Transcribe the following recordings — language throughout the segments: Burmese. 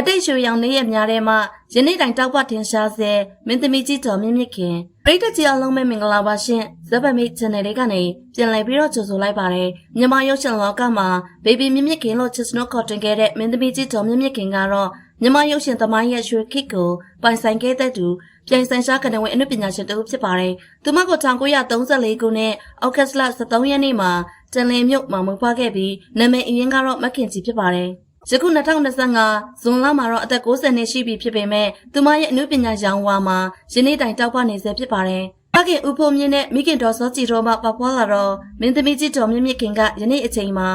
အတိတ်ရွှေရောင်နေရများထဲမှာယနေ့တိုင်တောက်ပထင်ရှားစေမင်းသမီးကြီးတော်မြင့်မြင့်ခင်ပရိသတ်ကြီးအလုံးမဲ့မင်္ဂလာပါရှင်ဇက်ပမီ channel လေးကနေပြန်လည်ပြီးတော့ကြိုဆိုလိုက်ပါတယ်မြန်မာရုပ်ရှင်လောကမှာဘေဘီမြင့်မြင့်ခင်လို့ချစ်စနိုခေါ်တင်ခဲ့တဲ့မင်းသမီးကြီးတော်မြင့်မြင့်ခင်ကတော့မြန်မာရုပ်ရှင်သမိုင်းရဲ့ရွှေခေတ်ကိုပိုင်ဆိုင်ခဲ့တဲ့သူပြိုင်ဆိုင်ရှားကနဝင်အနုပညာရှင်တူဖြစ်ပါတယ်သူမက1934ခုနှစ်အောက်ဂတ်လ23ရက်နေ့မှာတန်လင်းမြို့မှာမွေးဖွားခဲ့ပြီးနာမည်အရင်ကတော့မက်ခင်ကြီးဖြစ်ပါတယ် ယခု2025ဇွန်လမှာတော့အသက်60နှစ်ရှိပြီဖြစ်ပေမဲ့သူမရဲ့အနုပညာရောင်ဝါမှာယနေ့တိုင်တောက်ပနေဆဲဖြစ်ပါတယ်။ဖခင်ဦးဖို့မြင့်နဲ့မိခင်တော်စောကြည်တော်မှပပွားလာတော့မင်းသမီးကြီးတော်မြင့်မြင့်ခင်ကယနေ့အချိန်မှာ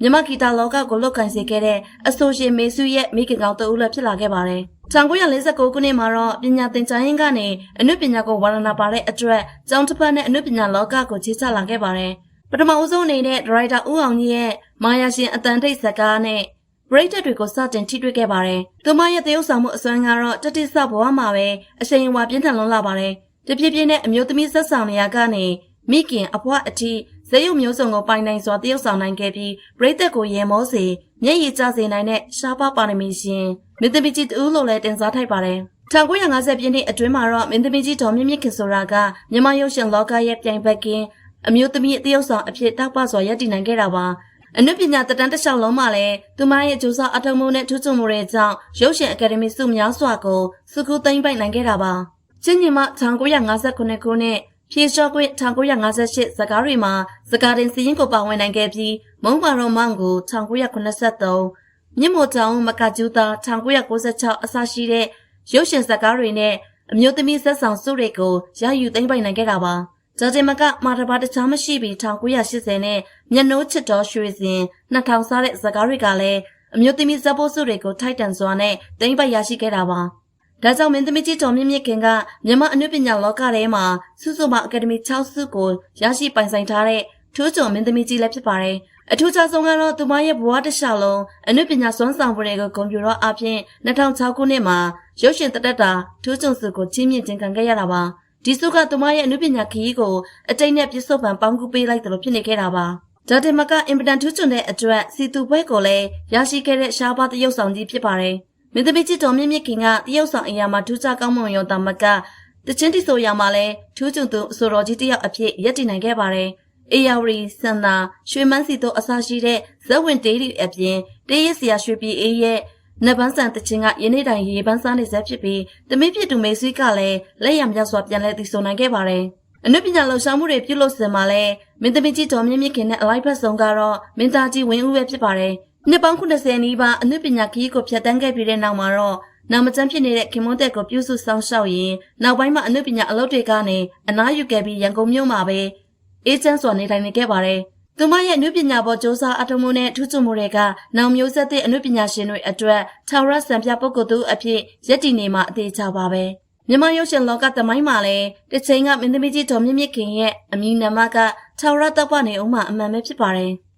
မြမဂီတာလောကကိုလွတ်ကင်စေခဲ့တဲ့အဆိုရှင်မေစုရဲ့မိခင်ကောင်တဦးလည်းဖြစ်လာခဲ့ပါတယ်။1949ခုနှစ်မှာတော့ပညာသင်ကြားရင်းကနေအနုပညာကိုဝါရဏပါတဲ့အတွက်ကျောင်းတစ်ဖက်နဲ့အနုပညာလောကကိုချေချလာခဲ့ပါတယ်။ပထမဦးဆုံးအနေနဲ့ဒရိုက်တာဦးအောင်ကြီးရဲ့မာယာရှင်အတန်ထိတ်ဇာတ်ကားနဲ့ ပရိသတ်တွေကိုစတင်ထိတွေ့ခဲ့ပါတယ်။သူမရဲ့သရုပ်ဆောင်မှုအစွမ်းကတော့တတိဆဘဝမှာပဲအရှိန်အဝါပြင်းထန်လွန်းလာပါတယ်။တပြည့်ပြည့်နဲ့အမျိုးသမီးဆက်ဆောင်နေရကနေမိခင်အဖွားအထိဇယုမျိုးစုံကိုပိုင်နိုင်စွာတရုပ်ဆောင်နိုင်ခဲ့ပြီးပရိသတ်ကိုရေမောစေမျက်ရည်ကျစေနိုင်တဲ့ရှားပါပါရမီရှင်မင်းသမီးကြီးတူလို့လည်းတင်စားထိုက်ပါတယ်။1950ပြည့်နှစ်အတွင်းမှာတော့မင်းသမီးကြီးဒေါ်မြင့်မြင့်ခင်ဆိုတာကမြန်မာရုပ်ရှင်လောကရဲ့ပြိုင်ဘက်ကင်းအမျိုးသမီးအသရုပ်ဆောင်အဖြစ်တောက်ပစွာရပ်တည်နိုင်ခဲ့တာပါ။ အနုပညာတတန်းတစ်လျှောက်လုံးမှာလည်းသူမရဲ့ကြိုးစားအထောက်မှုနဲ့ထူးချွန်မှုတွေကြောင့်ရုပ်ရှင်အကယ်ဒမီဆုများစွာကိုစုခုသိမ်းပိုက်နိုင်ခဲ့တာပါ။ချင်းညီမ1959ခုနှစ်ဖြေလျှော့ခွင့်1958ဇကားတွေမှာဇကာတင်စီရင်ကိုပါဝင်နိုင်ခဲ့ပြီးမုံပါရောမောင်ကို1983မြင့်မို့တောင်မကကျူးသား1996အစရှိတဲ့ရုပ်ရှင်ဇကားတွေနဲ့အမျိုးသမီးဆက်ဆောင်စုတွေကိုရယူသိမ်းပိုက်နိုင်ခဲ့တာပါ။ ဂျာတင်မကမာတဘာတခြားမရှိပြီး1980နဲ့မျက်နှိုးချစ်တော်ရွှေစင်2000စားတဲ့ဇကားတွေကလည်းအမျိုးသမီးဇက်ပိုးစုတွေကိုထိုက်တန်စွာနဲ့သိမ်းပိုက်ရရှိခဲ့တာပါ။ဒါကြောင့်မင်းသမီးကြီးတော်မြင့်မြင့်ခင်ကမြန်မာအနုပညာလောကထဲမှာစုစုပေါင်းအကယ်ဒမီ6စုကိုရရှိပိုင်ဆိုင်ထားတဲ့ထူးချွန်မင်းသမီးကြီးလည်းဖြစ်ပါတယ်။အထူးခြားဆုံးကတော့သူမရဲ့ဘဝတစ်လျှောက်လုံးအနုပညာစွမ်းဆောင်မှုတွေကိုဂုဏ်ပြုတော့အပြင်2006ခုနှစ်မှာရုပ်ရှင်တက်တက်တာထူးချွန်စုကိုချင်းမြင့်ခြင်းခံခဲ့ရတာပါ။ ဒီစုကသူမရဲ့အနုပညာခရီးကိုအတိတ်နဲ့ပြစ္ဆုတ်ပံပေါင်းကူပေးလိုက်တယ်လို့ဖြစ်နေခဲ့တာပါ။ဒါတင်မကအင်ပတန်ထူးချွန်တဲ့အတွက်စီတူဘွဲကိုလည်းရရှိခဲ့တဲ့ရှားပါးတရုပ်ဆောင်ကြီးဖြစ်ပါတယ်။မင်းသမီးကြီးတော်မြင့်မြင့်ခင်ကတရုပ်ဆောင်အရာမှာထူးခြားကောင်းမွန်ရုံတမကတချင်းတီဆိုရာမှာလည်းထူးချွန်သူအဆိုတော်ကြီးတစ်ယောက်အဖြစ်ရည်တည်နိုင်ခဲ့ပါတယ်။အေယာဝရီစန္နာရွှေမန်းစီတို့အစရှိတဲ့ဇက်ဝင်တေးရီအပြင်တေးရစရာရွှေပြည်အေးရဲ့ နဗန်းဆန်တချင်းကယနေ့တိုင်ရေပန်းစားနေစေဖြစ်ပြီးတမင်းဖြစ်သူမေဆွေးကလည်းလက်ရမြောက်စွာပြန်လဲတည်ဆုံနိုင်ခဲ့ပါတယ်။အနုပညာလှူရှာမှုတွေပြုလုပ်စင်မှာလဲမင်းသမီးကြီးတော်မြင့်မြင့်ခင်နဲ့အလိုက်ဖက်ဆုံးကတော့မင်းသားကြီးဝင်းဦးပဲဖြစ်ပါတယ်။နှစ်ပေါင်း80နီးပါးအနုပညာခရီးကိုဖျက်ဆီးခဲ့ပြီးတဲ့နောက်မှာတော့နာမကျန်းဖြစ်နေတဲ့ခင်မွန်းတက်ကိုပြုစုဆောင်ရှောက်ရင်နောက်ပိုင်းမှာအနုပညာအလုပ်တွေကနေအနားယူခဲ့ပြီးရန်ကုန်မြို့မှာပဲအေးချမ်းစွာနေထိုင်နေခဲ့ပါတယ်။ သူမရဲ့အနုပညာပေါ်စ조사အထုံးမှုနဲ့ထူးချွန်မှုတွေကနောင်မျိုးဆက်တဲ့အနုပညာရှင်တွေအတွက်ထာဝရစံပြပုဂ္ဂိုလ်သူအဖြစ်ရည်တည်နေမှာအသေးချပါပဲ။မြန်မာရုပ်ရှင်လောကသမိုင်းမှာလည်းတစ်ချိန်ကမင်းသမီးကြီးဒေါ်မြင့်မြင့်ခင်ရဲ့အမည်နာမကထာဝရတောက်ပနေဦးမှာအမှန်ပဲဖြစ်ပါတယ်။